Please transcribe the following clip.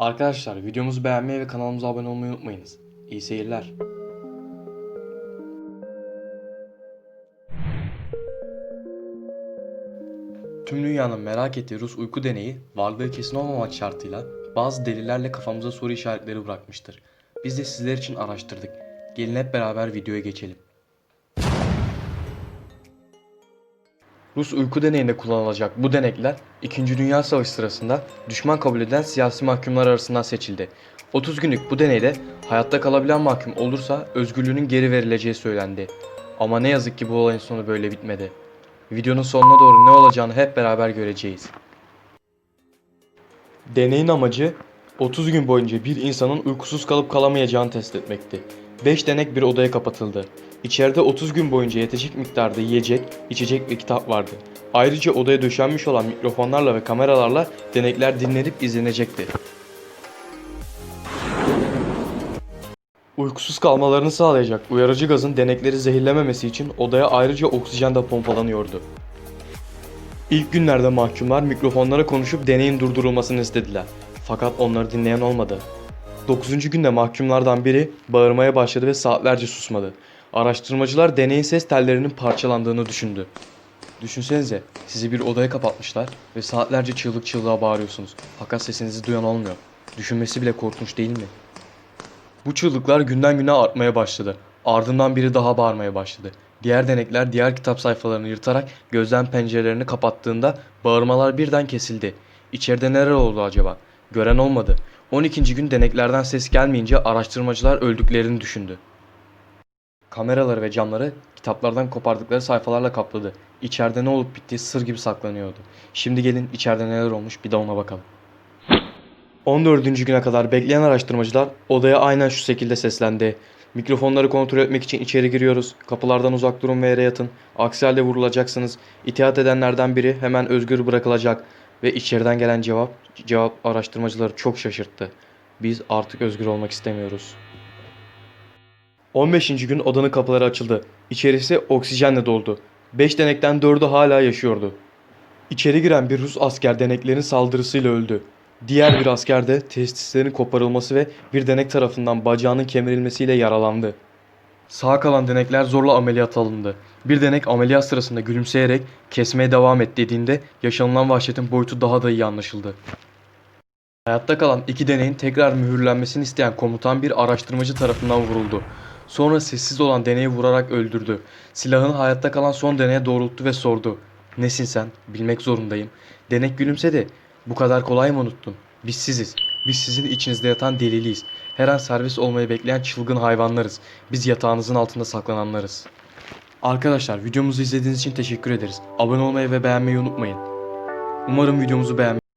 Arkadaşlar videomuzu beğenmeyi ve kanalımıza abone olmayı unutmayınız. İyi seyirler. Tüm dünyanın merak ettiği Rus uyku deneyi varlığı kesin olmamak şartıyla bazı delillerle kafamıza soru işaretleri bırakmıştır. Biz de sizler için araştırdık. Gelin hep beraber videoya geçelim. Rus uyku deneyinde kullanılacak bu denekler 2. Dünya Savaşı sırasında düşman kabul edilen siyasi mahkumlar arasından seçildi. 30 günlük bu deneyde hayatta kalabilen mahkum olursa özgürlüğünün geri verileceği söylendi. Ama ne yazık ki bu olayın sonu böyle bitmedi. Videonun sonuna doğru ne olacağını hep beraber göreceğiz. Deneyin amacı 30 gün boyunca bir insanın uykusuz kalıp kalamayacağını test etmekti. 5 denek bir odaya kapatıldı. İçeride 30 gün boyunca yetecek miktarda yiyecek, içecek ve kitap vardı. Ayrıca odaya döşenmiş olan mikrofonlarla ve kameralarla denekler dinlenip izlenecekti. Uykusuz kalmalarını sağlayacak uyarıcı gazın denekleri zehirlememesi için odaya ayrıca oksijen de pompalanıyordu. İlk günlerde mahkumlar mikrofonlara konuşup deneyin durdurulmasını istediler. Fakat onları dinleyen olmadı. 9. günde mahkumlardan biri bağırmaya başladı ve saatlerce susmadı. Araştırmacılar deneyin ses tellerinin parçalandığını düşündü. Düşünsenize sizi bir odaya kapatmışlar ve saatlerce çığlık çığlığa bağırıyorsunuz. Fakat sesinizi duyan olmuyor. Düşünmesi bile korkunç değil mi? Bu çığlıklar günden güne artmaya başladı. Ardından biri daha bağırmaya başladı. Diğer denekler diğer kitap sayfalarını yırtarak gözlem pencerelerini kapattığında bağırmalar birden kesildi. İçeride neler oldu acaba? Gören olmadı. 12. gün deneklerden ses gelmeyince araştırmacılar öldüklerini düşündü. Kameraları ve camları kitaplardan kopardıkları sayfalarla kapladı. İçeride ne olup bittiği sır gibi saklanıyordu. Şimdi gelin içeride neler olmuş bir de ona bakalım. 14. güne kadar bekleyen araştırmacılar odaya aynen şu şekilde seslendi. Mikrofonları kontrol etmek için içeri giriyoruz. Kapılardan uzak durun ve yere yatın. Aksi halde vurulacaksınız. İtihat edenlerden biri hemen özgür bırakılacak. Ve içeriden gelen cevap, cevap araştırmacıları çok şaşırttı. Biz artık özgür olmak istemiyoruz. 15. gün odanın kapıları açıldı. İçerisi oksijenle doldu. 5 denekten 4'ü hala yaşıyordu. İçeri giren bir Rus asker deneklerin saldırısıyla öldü. Diğer bir asker de testislerin koparılması ve bir denek tarafından bacağının kemirilmesiyle yaralandı. Sağ kalan denekler zorla ameliyat alındı. Bir denek ameliyat sırasında gülümseyerek kesmeye devam et dediğinde yaşanılan vahşetin boyutu daha da iyi anlaşıldı. Hayatta kalan iki deneyin tekrar mühürlenmesini isteyen komutan bir araştırmacı tarafından vuruldu. Sonra sessiz olan deneyi vurarak öldürdü. Silahını hayatta kalan son deneye doğrulttu ve sordu. Nesin sen? Bilmek zorundayım. Denek gülümsedi. Bu kadar kolay mı unuttun? Biz siziz. Biz sizin içinizde yatan deliliyiz. Her an servis olmayı bekleyen çılgın hayvanlarız. Biz yatağınızın altında saklananlarız. Arkadaşlar videomuzu izlediğiniz için teşekkür ederiz. Abone olmayı ve beğenmeyi unutmayın. Umarım videomuzu beğenmişsinizdir.